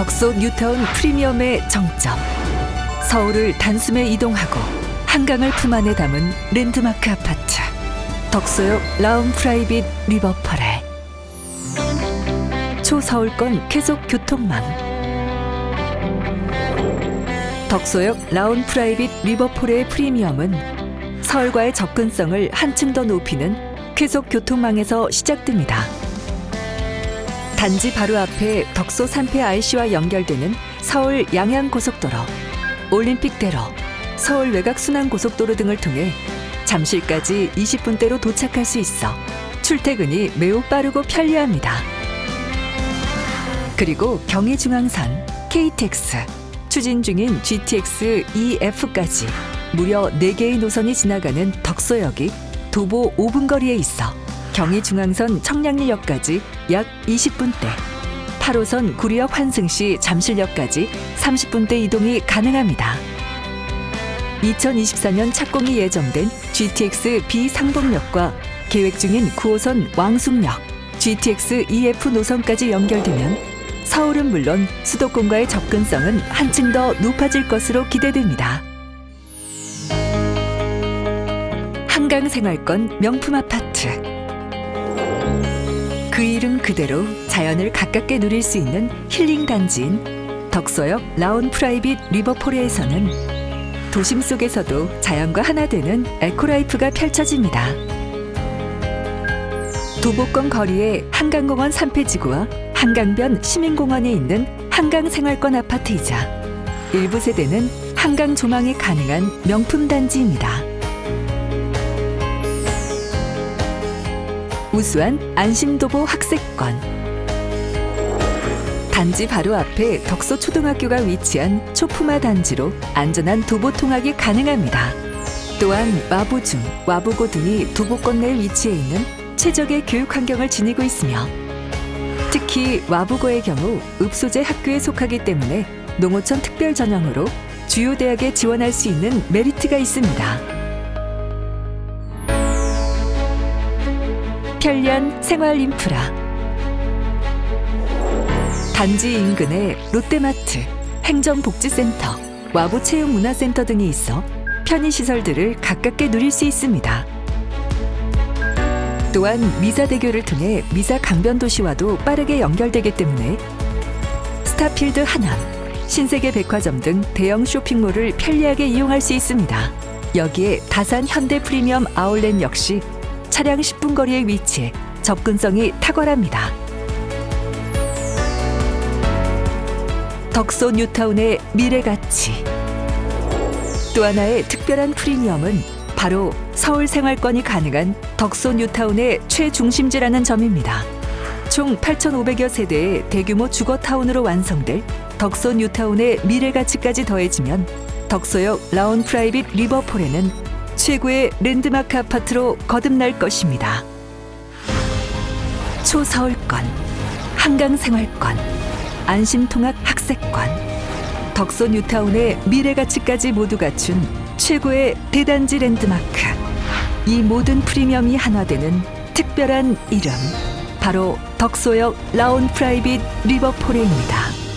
덕소 뉴타운 프리미엄의 정점. 서울을 단숨에 이동하고 한강을 품 안에 담은 랜드마크 아파트. 덕소역 라운 프라이빗 리버퍼레. 초서울권 계속 교통망. 덕소역 라운 프라이빗 리버포레의 프리미엄은 서울과의 접근성을 한층 더 높이는 쾌속 교통망에서 시작됩니다. 단지 바로 앞에 덕소 산패 IC와 연결되는 서울 양양고속도로, 올림픽대로, 서울 외곽 순환고속도로 등을 통해 잠실까지 20분대로 도착할 수 있어 출퇴근이 매우 빠르고 편리합니다. 그리고 경의중앙선, KTX, 추진 중인 GTX EF까지 무려 4개의 노선이 지나가는 덕소역이 도보 5분 거리에 있어 경의중앙선 청량리역까지 약 20분대, 8호선 구리역 환승시 잠실역까지 30분대 이동이 가능합니다. 2024년 착공이 예정된 GTX B 상봉역과 계획 중인 9호선 왕숙역, GTX EF 노선까지 연결되면 서울은 물론 수도권과의 접근성은 한층 더 높아질 것으로 기대됩니다. 한강 생활권 명품 아파트. 그 이름 그대로 자연을 가깝게 누릴 수 있는 힐링 단지인 덕서역 라온 프라이빗 리버포레에서는 도심 속에서도 자연과 하나 되는 에코라이프가 펼쳐집니다. 도보권 거리에 한강공원 산패지구와 한강변 시민공원에 있는 한강생활권 아파트이자 일부 세대는 한강 조망이 가능한 명품 단지입니다. 우수한 안심도보 학생권 단지 바로 앞에 덕소 초등학교가 위치한 초품화 단지로 안전한 도보 통학이 가능합니다. 또한 와보중, 와보고 등이 도보권 내에 위치해 있는 최적의 교육 환경을 지니고 있으며 특히 와보고의 경우 읍소재 학교에 속하기 때문에 농어촌 특별 전형으로 주요 대학에 지원할 수 있는 메리트가 있습니다. 편리한 생활 인프라 단지 인근에 롯데마트, 행정복지센터, 와보체육문화센터 등이 있어 편의시설들을 가깝게 누릴 수 있습니다. 또한 미사대교를 통해 미사 강변도시와도 빠르게 연결되기 때문에 스타필드 하남, 신세계 백화점 등 대형 쇼핑몰을 편리하게 이용할 수 있습니다. 여기에 다산 현대 프리미엄 아울렛 역시 차량 10분 거리에 위치해 접근성이 탁월합니다. 덕소 뉴타운의 미래 가치. 또 하나의 특별한 프리미엄은 바로 서울 생활권이 가능한 덕소 뉴타운의 최중심지라는 점입니다. 총 8,500여 세대의 대규모 주거 타운으로 완성될 덕소 뉴타운의 미래 가치까지 더해지면 덕소역 라온 프라이빗 리버폴에는 최고의 랜드마크 아파트로 거듭날 것입니다. 초서울권, 한강생활권, 안심통학 학세권, 덕소 뉴타운의 미래 가치까지 모두 갖춘 최고의 대단지 랜드마크. 이 모든 프리미엄이 하나 되는 특별한 이름. 바로 덕소역 라온 프라이빗 리버포레입니다.